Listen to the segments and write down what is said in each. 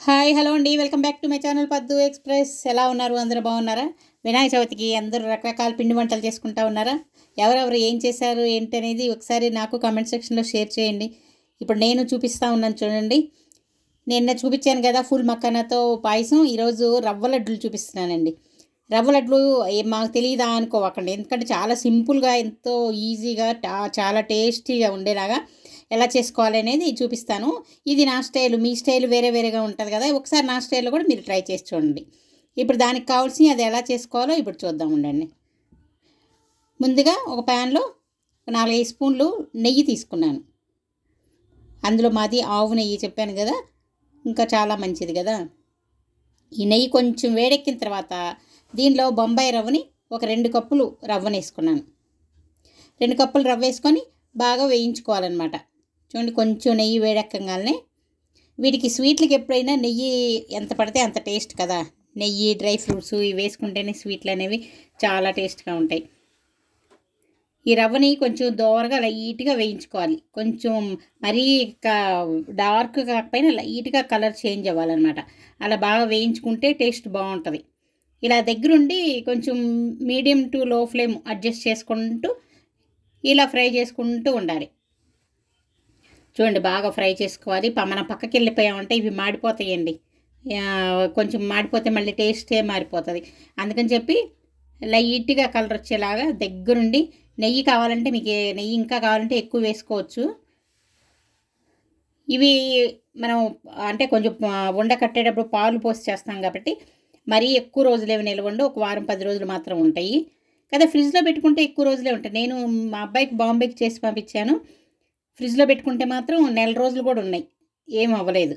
Hi hello అండి. Welcome back to my channel Paddu Express. ఎలా ఉన్నారు? అందరూ బాగున్నారా? వినాయక చవితికి అందరూ రకరకాల పిండి వంటలు చేసుకుంటా ఉన్నారా? ఎవరెవరు ఏం చేశారు ఏంటి అనేది ఒకసారి నాకు కామెంట్ సెక్షన్లో షేర్ చేయండి. ఇప్పుడు నేను చూపిస్తూ ఉన్నాను చూడండి. నిన్న చూపించాను కదా ఫుల్ మక్కనతో పాయసం. ఈరోజు రవ్వ లడ్డులు చూపిస్తున్నానండి. రవ్వ లడ్లు మాకు తెలియదా అనుకోవకండి ఎందుకంటే చాలా సింపుల్గా ఎంతో ఈజీగా చాలా టేస్టీగా ఉండేలాగా ఎలా చేసుకోవాలి అనేది చూపిస్తాను. ఇది నా స్టైల్ మీ స్టైల్ వేరే వేరేగా ఉంటుంది కదా ఒకసారి నా స్టైల్లో కూడా మీరు ట్రై చేసి చూడండి. ఇప్పుడు దానికి కావాల్సి అది ఎలా చేసుకోవాలో ఇప్పుడు చూద్దాం ఉండండి. ముందుగా ఒక ప్యాన్లో నాలుగైదు స్పూన్లు నెయ్యి తీసుకున్నాను. అందులో మాది ఆవు నెయ్యి చెప్పాను కదా ఇంకా చాలా మంచిది కదా. ఈ నెయ్యి కొంచెం వేడెక్కిన తర్వాత దీనిలో బొంబాయి రవ్వని ఒక రెండు కప్పులు రవ్వను వేసుకున్నాను రెండు కప్పులు రవ్వ వేసుకొని బాగా వేయించుకోవాలన్నమాట. చూడండి కొంచెం నెయ్యి వేడెక్కగానే. వీటికి స్వీట్లకి ఎప్పుడైనా నెయ్యి ఎంత పడితే అంత టేస్ట్ కదా. నెయ్యి డ్రై ఫ్రూట్స్ ఇవి వేసుకుంటేనే స్వీట్లు అనేవి చాలా టేస్ట్గా ఉంటాయి. ఈ రవ్వని కొంచెం దోరగా లైట్గా వేయించుకోవాలి. కొంచెం మరీ డార్క్ కాకపోయినా లైట్గా కలర్ చేంజ్ అవ్వాలన్నమాట. అలా బాగా వేయించుకుంటే టేస్ట్ బాగుంటుంది. ఇలా దగ్గరుండి కొంచెం medium to low flame adjust చేసుకుంటూ ఇలా ఫ్రై చేసుకుంటూ ఉండాలి. చూడండి బాగా ఫ్రై చేసుకోవాలి. మనం పక్కకి వెళ్ళిపోయామంటే ఇవి మాడిపోతాయండి. కొంచెం మాడిపోతే మళ్ళీ టేస్టే మారిపోతుంది. అందుకని చెప్పి లైట్గా కలర్ వచ్చేలాగా దగ్గరుండి నెయ్యి కావాలంటే మీకు నెయ్యి ఇంకా కావాలంటే ఎక్కువ వేసుకోవచ్చు. ఇవి మనం అంటే కొంచెం ఆ, ఉండ కట్టేటప్పుడు పాలు పోసి చేస్తాం కాబట్టి మరీ ఎక్కువ రోజులు ఏమి ఒక వారం పది రోజులు మాత్రం ఉంటాయి. కదా ఫ్రిడ్జ్లో పెట్టుకుంటే ఎక్కువ రోజులే ఉంటాయి. నేను మా అబ్బాయికి బాంబేకి చేసి పంపించాను. ఫ్రిడ్జ్లో పెట్టుకుంటే మాత్రం నెల రోజులు కూడా ఉన్నాయి. ఏం అవ్వలేదు.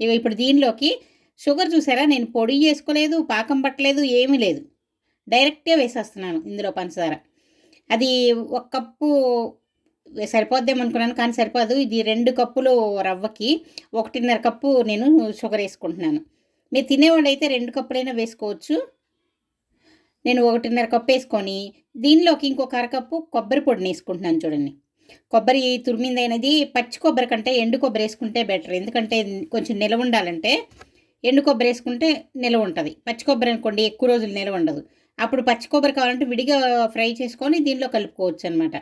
ఇక ఇప్పుడు దీనిలోకి షుగర్ చూసారా? నేను పొడి చేసుకోలేదు పాకం పట్టలేదు ఏమీ లేదు. డైరెక్ట్గా వేసేస్తున్నాను ఇందులో పంచదార. అది ఒక కప్పు సరిపోద్దేమో అనుకున్నాను కానీ సరిపోదు. ఇది రెండు కప్పులు రవ్వకి ఒకటిన్నర కప్పు నేను షుగర్ వేసుకుంటున్నాను. మీరు తినేవాళ్ళు అయితే రెండు కప్పులైనా వేసుకోవచ్చు. నేను ఒకటిన్నర కప్పు వేసుకొని దీనిలోకి ఇంకొక అరకప్పు కొబ్బరి పొడిని వేసుకుంటున్నాను చూడండి. కొబ్బరి తురిమిందైనది పచ్చి కొబ్బరి కంటే ఎండు కొబ్బరి వేసుకుంటే బెటర్. ఎందుకంటే కొంచెం నిలవ ఉండాలంటే ఎండు కొబ్బరి వేసుకుంటే నిలవ ఉంటుంది. పచ్చి కొబ్బరి అనుకోండి ఎక్కువ రోజులు నిలవ ఉండదు. అప్పుడు పచ్చి కొబ్బరి కావాలంటే విడిగా ఫ్రై చేసుకొని దీనిలో కలుపుకోవచ్చు అనమాట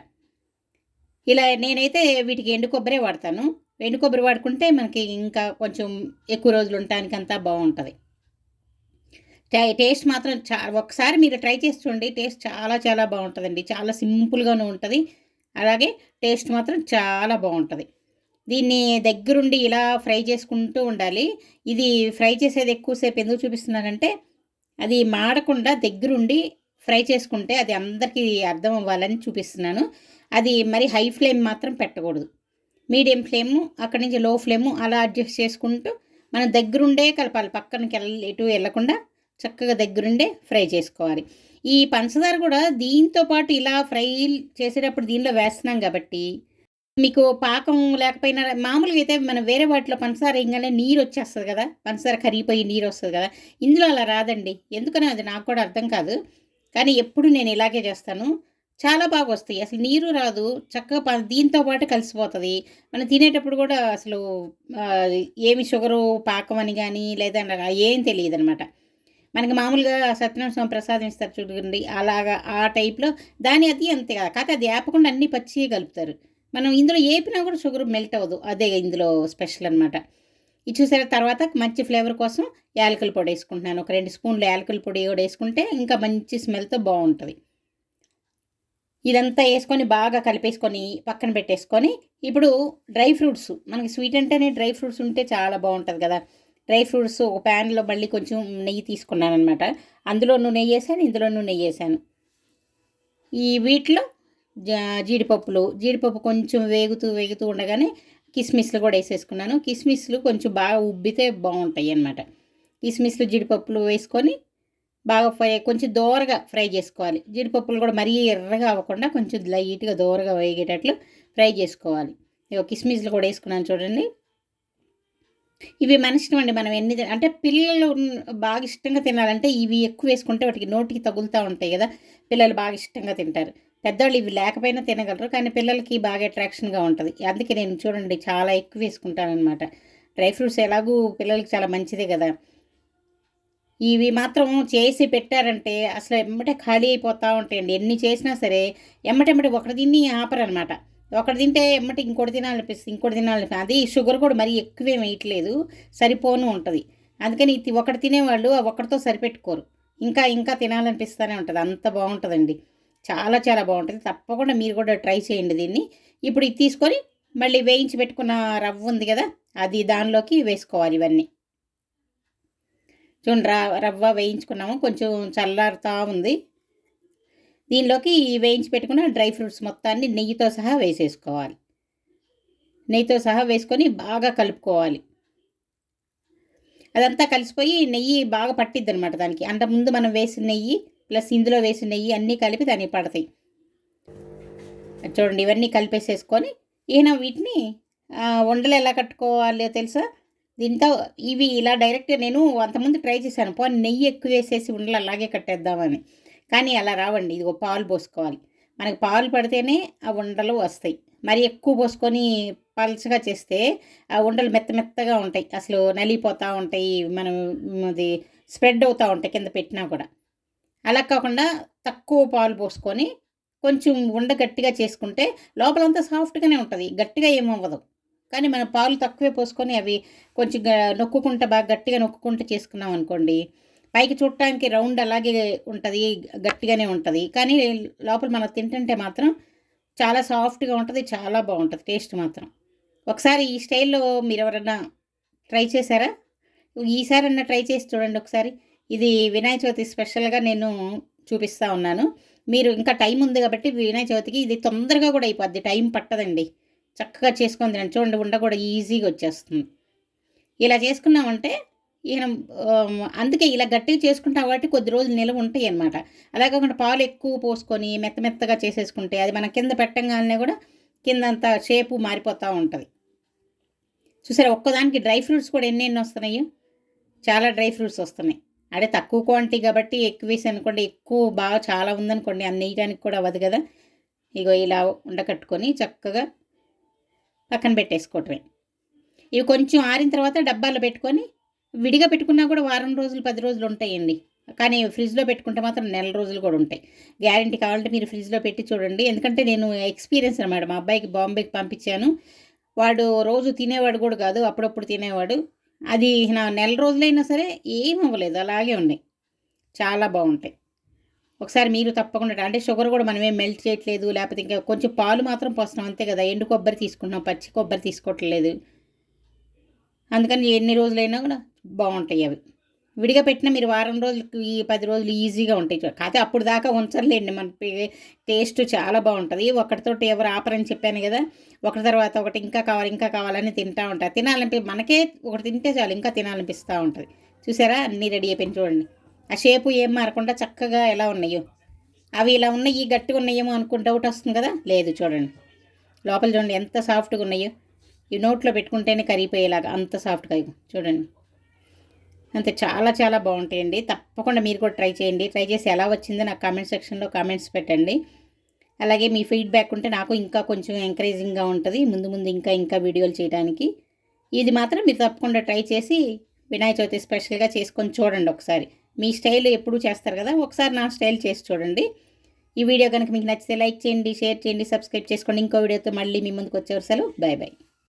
ఇలా నేనైతే వీటికి ఎండు కొబ్బరే వాడతాను. ఎండు కొబ్బరి వాడుకుంటే మనకి ఇంకా కొంచెం ఎక్కువ రోజులు ఉండటానికి అంతా బాగుంటుంది. టేస్ట్ మాత్రం చా ఒకసారి మీరు ట్రై చేసి చూడండి. టేస్ట్ చాలా చాలా బాగుంటుందండి. చాలా సింపుల్గానే ఉంటుంది. అలాగే టేస్ట్ మాత్రం చాలా బాగుంటుంది. దీన్ని దగ్గరుండి ఇలా ఫ్రై చేసుకుంటూ ఉండాలి. ఇది ఫ్రై చేసేది ఎక్కువసేపు ఎందుకు చూపిస్తున్నానంటే అది మాడకుండా దగ్గరుండి ఫ్రై చేసుకుంటే అది అందరికీ అర్థం అవ్వాలని చూపిస్తున్నాను. అది మరి హై ఫ్లేమ్ మాత్రం పెట్టకూడదు. మీడియం ఫ్లేమ్ అక్కడి నుంచి లో ఫ్లేమ్ అలా అడ్జస్ట్ చేసుకుంటూ మనం దగ్గరుండే కలపాలి. పక్కనకి వెళ్ళ ఎటు వెళ్ళకుండా చక్కగా దగ్గరుండే ఫ్రై చేసుకోవాలి. ఈ పంచదార కూడా దీంతో పాటు ఇలా ఫ్రై చేసేటప్పుడు దీనిలో వేస్తున్నాం కాబట్టి మీకు పాకం లేకపోయినా మామూలుగా అయితే మనం వేరే వాటిలో పంచదార వేయగానే నీరు వచ్చేస్తుంది కదా పంచదార కరిగిపోయి నీరు వస్తుంది కదా ఇందులో అలా రాదండి. ఎందుకని అది నాకు కూడా అర్థం కాదు. కానీ ఎప్పుడు నేను ఇలాగే చేస్తాను. చాలా బాగా వస్తాయి. అసలు నీరు రాదు. చక్కగా ప- దీంతో పాటు కలిసిపోతుంది. మనం తినేటప్పుడు కూడా అసలు ఏమి షుగరు పాకం అని కానీ లేదా ఏం తెలియదు అనమాట మనకి మామూలుగా సత్యనారాయణ స్వామి ప్రసాదం ఇస్తారు చూడండి. అలాగా ఆ టైప్లో దాని అది అంతే కదా. కాకపోతే అది వేపకుండా అన్ని పచ్చి కలుపుతారు. మనం ఇందులో ఏపినా కూడా షుగర్ మెల్ట్ అవ్వదు. అదే ఇందులో స్పెషల్ అనమాట ఇది చూసారా? తర్వాత మంచి ఫ్లేవర్ కోసం యాలకుల పొడి వేసుకుంటున్నాను. ఒక రెండు స్పూన్లు యాలకుల పొడి కూడా వేసుకుంటే ఇంకా మంచి స్మెల్తో బాగుంటుంది. ఇదంతా వేసుకొని బాగా కలిపేసుకొని పక్కన పెట్టేసుకొని ఇప్పుడు డ్రై ఫ్రూట్స్. మనకి స్వీట్ అంటేనే డ్రై ఫ్రూట్స్ ఉంటే చాలా బాగుంటుంది కదా. డ్రై ఫ్రూట్స్ ఒక ప్యాన్లో మళ్ళీ కొంచెం నెయ్యి తీసుకున్నాను అనమాట అందులోనూ నెయ్యి వేసాను ఇందులోనూ నెయ్యి వేసాను. ఈ వీటిలో జా- జీడిపప్పులు జీడిపప్పు కొంచెం వేగుతూ వేగుతూ ఉండగానే కిస్మిస్లు కూడా వేసేసుకున్నాను. కిస్మిస్లు కొంచెం బాగా ఉబ్బితే బాగుంటాయి అన్నమాట కిస్మిస్లు జీడిపప్పులు వేసుకొని బాగా ఫ్రై కొంచెం దోరగా ఫ్రై చేసుకోవాలి. జీడిపప్పులు కూడా మరీ ఎర్రగా అవ్వకుండా కొంచెం లైట్గా దోరగా వేగేటట్లు ఫ్రై చేసుకోవాలి. కిస్మిస్లు కూడా వేసుకున్నాను చూడండి. ఇవి మన ఇష్టం అండి మనం ఎన్ని అంటే పిల్లలు బాగా ఇష్టంగా తినాలంటే ఇవి ఎక్కువ వేసుకుంటే వాటికి నోటికి తగులుతూ ఉంటాయి కదా పిల్లలు బాగా ఇష్టంగా తింటారు. పెద్దవాళ్ళు ఇవి లేకపోయినా తినగలరు కానీ పిల్లలకి బాగా అట్రాక్షన్గా ఉంటుంది. అందుకే నేను చూడండి చాలా ఎక్కువ వేసుకుంటాను అనమాట డ్రై ఫ్రూట్స్ ఎలాగూ పిల్లలకి చాలా మంచిదే కదా. ఇవి మాత్రం చేసి పెట్టారంటే అసలు ఎమ్మటే ఖాళీ అయిపోతూ ఉంటాయండి. ఎన్ని చేసినా సరే ఎమ్మటెమ్మటే ఒకటి తిని ఆపరనమాట ఒకటి తింటే ఎమ్మటి ఇంకోటి తినాలనిపిస్తుంది ఇంకోటి తినాలనిపిస్తుంది. అది షుగర్ కూడా మరీ ఎక్కువే వేయట్లేదు సరిపోను ఉంటుంది. అందుకని ఇది ఒకటి తినేవాళ్ళు ఒకటితో సరిపెట్టుకోరు. ఇంకా ఇంకా తినాలనిపిస్తూనే ఉంటుంది. అంత బాగుంటుందండి. చాలా చాలా బాగుంటుంది. తప్పకుండా మీరు కూడా ట్రై చేయండి దీన్ని. ఇప్పుడు ఇది తీసుకొని మళ్ళీ వేయించి పెట్టుకున్న రవ్వ ఉంది కదా అది దానిలోకి వేసుకోవాలి ఇవన్నీ. చూడండి రవ్వ వేయించుకున్నాము. కొంచెం చల్లారుతూ ఉంది. దీనిలోకి వేయించి పెట్టుకున్న డ్రై ఫ్రూట్స్ మొత్తాన్ని నెయ్యితో సహా వేసేసుకోవాలి. నెయ్యితో సహా వేసుకొని బాగా కలుపుకోవాలి. అదంతా కలిసిపోయి నెయ్యి బాగా పట్టిద్ది అనమాట దానికి. అంత ముందు మనం వేసిన నెయ్యి ప్లస్ ఇందులో వేసిన నెయ్యి అన్నీ కలిపి దానికి పడతాయి. చూడండి ఇవన్నీ కలిపేసేసుకొని ఈయన వీటిని ఉండలు ఎలా కట్టుకోవాలో తెలుసా? దీంతో ఇవి ఇలా డైరెక్ట్గా నేను అంతకుముందు ట్రై చేశాను. పో నెయ్యి ఎక్కువ వేసేసి ఉండలు అలాగే కట్టేద్దామని. కానీ అలా రావండి. ఇది పాలు పోసుకోవాలి. మనకి పాలు పడితేనే ఆ ఉండలు వస్తాయి. మరి ఎక్కువ పోసుకొని పల్చగా చేస్తే ఆ ఉండలు మెత్త మెత్తగా ఉంటాయి. అసలు నలిగిపోతూ ఉంటాయి. మనం అది స్ప్రెడ్ అవుతూ ఉంటాయి కింద పెట్టినా కూడా. అలా కాకుండా తక్కువ పాలు పోసుకొని కొంచెం ఉండ గట్టిగా చేసుకుంటే లోపలంతా సాఫ్ట్గానే ఉంటుంది. గట్టిగా ఏమవ్వదు కానీ మనం పాలు తక్కువే పోసుకొని అవి కొంచెం నొక్కుకుంటా బాగా గట్టిగా నొక్కుకుంటూ చేసుకున్నాం అనుకోండి పైకి చూడటానికి రౌండ్ అలాగే ఉంటుంది గట్టిగానే ఉంటుంది. కానీ లోపల మనం తింటుంటే మాత్రం చాలా సాఫ్ట్గా ఉంటుంది చాలా బాగుంటుంది టేస్ట్ మాత్రం. ఒకసారి ఈ స్టైల్లో మీరు ఎవరన్నా ట్రై చేశారా? ఈసారి అన్న ట్రై చేసి చూడండి ఒకసారి. ఇది వినాయక చవితి స్పెషల్గా నేను చూపిస్తూ ఉన్నాను. మీరు ఇంకా టైం ఉంది కాబట్టి వినాయక చవితికి ఇది తొందరగా కూడా అయిపోద్ది టైం పట్టదండి. చక్కగా చేసుకొని తినండి. చూడండి ఉండ కూడా ఈజీగా వచ్చేస్తుంది. ఇలా చేసుకున్నామంటే ఈయన అందుకే ఇలా గట్టిగా చేసుకుంటాం కాబట్టి కొద్ది రోజులు నిలవ ఉంటాయి అనమాట అలా కాకుండా పాలు ఎక్కువ పోసుకొని మెత్త మెత్తగా చేసేసుకుంటే అది మన కింద పెట్టంగానే కూడా కింద అంతా షేపు మారిపోతూ ఉంటుంది. చూసారా ఒక్కదానికి డ్రై ఫ్రూట్స్ కూడా ఎన్ని ఎన్ని వస్తున్నాయో. చాలా డ్రై ఫ్రూట్స్ వస్తున్నాయి. అదే తక్కువ క్వాంటిటీ కాబట్టి ఎక్కువ వేసి అనుకోండి ఎక్కువ బాగా చాలా ఉందనుకోండి అన్ని వేయడానికి కూడా అవ్వదు కదా. ఇగో ఇలా ఉండకట్టుకొని చక్కగా పక్కన పెట్టేసుకోవటమే. ఇవి కొంచెం ఆరిన తర్వాత డబ్బాలో పెట్టుకొని విడిగా పెట్టుకున్నా కూడా వారం రోజులు పది రోజులు ఉంటాయండి. కానీ ఫ్రిడ్జ్లో పెట్టుకుంటే మాత్రం నెల రోజులు కూడా ఉంటాయి. గ్యారంటీ కావాలంటే మీరు ఫ్రిడ్జ్లో పెట్టి చూడండి. ఎందుకంటే నేను ఎక్స్పీరియన్స్ అనమాట మా అబ్బాయికి బాంబేకి పంపించాను. వాడు రోజు తినేవాడు కూడా కాదు. అప్పుడప్పుడు తినేవాడు. అది నా నెల రోజులైనా సరే ఏం అవ్వలేదు. అలాగే ఉన్నాయి. చాలా బాగుంటాయి. ఒకసారి మీరు తప్పకుండా అంటే షుగర్ కూడా మనమేం మెల్ట్ చేయట్లేదు. లేకపోతే ఇంకా కొంచెం పాలు మాత్రం పోస్తున్నాం. అంతే కదా. ఎండు కొబ్బరి తీసుకుంటున్నాం పచ్చి కొబ్బరి తీసుకోవట్లేదు. అందుకని ఎన్ని రోజులైనా కూడా బాగుంటాయి అవి. విడిగా పెట్టిన మీరు వారం రోజులకి ఈ పది రోజులు ఈజీగా ఉంటాయి కాకపోతే అప్పుడు దాకా ఉంచర్లేండి. మన టేస్ట్ చాలా బాగుంటుంది. ఒకటితోటి ఎవరు ఆపరని చెప్పాను కదా. ఒకటి తర్వాత ఒకటి ఇంకా కావాలి ఇంకా కావాలని తింటూ ఉంటారు. తినాలనిపి మనకే ఒకటి తింటే చాలు ఇంకా తినాలనిపిస్తూ ఉంటుంది. చూసారా? అన్నీ రెడీ అయిపోయింది చూడండి. ఆ షేపు ఏం మారకుండా చక్కగా ఎలా ఉన్నాయో. అవి ఇలా ఉన్నాయి గట్టిగా ఉన్నాయేమో అనుకుని డౌట్ వస్తుంది కదా? లేదు చూడండి. లోపల చూడండి ఎంత సాఫ్ట్గా ఉన్నాయో. ఈ నోట్లో పెట్టుకుంటేనే కరిగిపోయేలాగా అంత సాఫ్ట్గా చూడండి. అంతే చాలా చాలా బాగుంటాయండి. తప్పకుండా మీరు కూడా ట్రై చేయండి. ట్రై చేసి ఎలా వచ్చిందో నాకు కామెంట్ సెక్షన్లో కామెంట్స్ పెట్టండి. అలాగే మీ ఫీడ్బ్యాక్ ఉంటే నాకు ఇంకా కొంచెం ఎంకరేజింగ్గా ఉంటుంది. ముందు ముందు ఇంకా ఇంకా వీడియోలు చేయడానికి. ఇది మాత్రం మీరు తప్పకుండా ట్రై చేసి వినాయక చవితి స్పెషల్గా చేసుకొని చూడండి ఒకసారి. మీ స్టైల్ ఎప్పుడు చేస్తారు కదా ఒకసారి నా స్టైల్ చేసి చూడండి. ఈ వీడియో కనుక మీకు నచ్చితే లైక్ చేయండి షేర్ చేయండి సబ్స్క్రైబ్ చేసుకోండి. ఇంకో వీడియోతో మళ్ళీ మీ ముందుకు వచ్చే వరసలు. Bye bye.